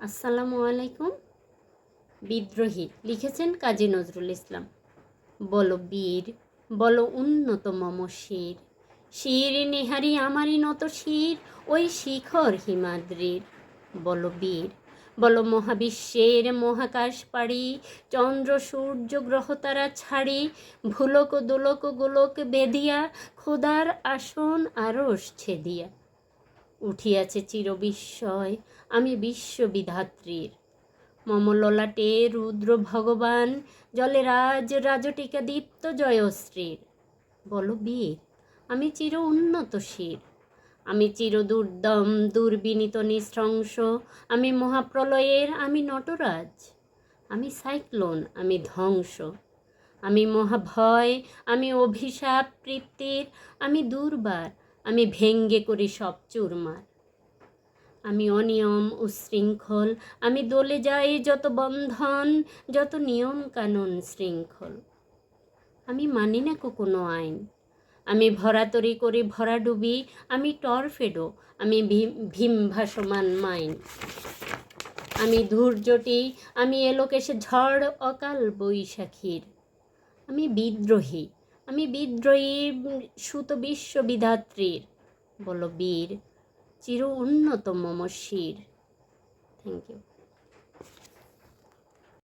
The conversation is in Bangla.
আসসালামু আলাইকুম। বিদ্রোহী, লিখেছেন কাজী নজরুল ইসলাম। বলো বীর, বলো উন্নত মম শির শির নেহারি আমারই নত শির, ওই শিখর হিমাদ্রির। বলো বীর, বলো মহাবিশ্বের মহাকাশ পাড়ি, চন্দ্র সূর্য গ্রহ তারা ছাড়ি, ভুলক দোলক গোলক বেদিয়া, খোদার আসন আরস ছেদিয়া। উঠিয়াছে চিরবিস্ময়। আমি বিশ্ববিধাত্রীর। মম ললাটে রুদ্র ভগবান, জলে রাজ রাজটিকা দীপ্ত জয়শ্রীর। বল বীর, আমি চির উন্নত শির। আমি চির দুর্দম, দুর্বিনীত নিঃশংস। আমি মহাপ্রলয়ের, আমি নটরাজ। আমি সাইক্লোন, আমি ধ্বংস। আমি মহাভয়, আমি অভিশাপ তৃপ্তির আমি দুর্বার আমি ভেঙ্গে করি সব চুরমার। আমি অনিয়ম উশৃঙ্খল আমি দলে যাই যত বন্ধন, যত নিয়ম কানুন শৃঙ্খল। আমি মানি না কো কোনো আইন। আমি ভরাতরি করি ভরা ডুবি, আমি টরফেডো আমি ভীম ভাসমান মাইন। আমি ধৈর্যটি আমি এলোকেশে ঝড় অকাল বৈশাখীর। আমি বিদ্রোহী আমি বিদ্রোহী সুত বিশ্ববিধাত্রীর বলো বীর চির উন্নত মম শির থ্যাংক ইউ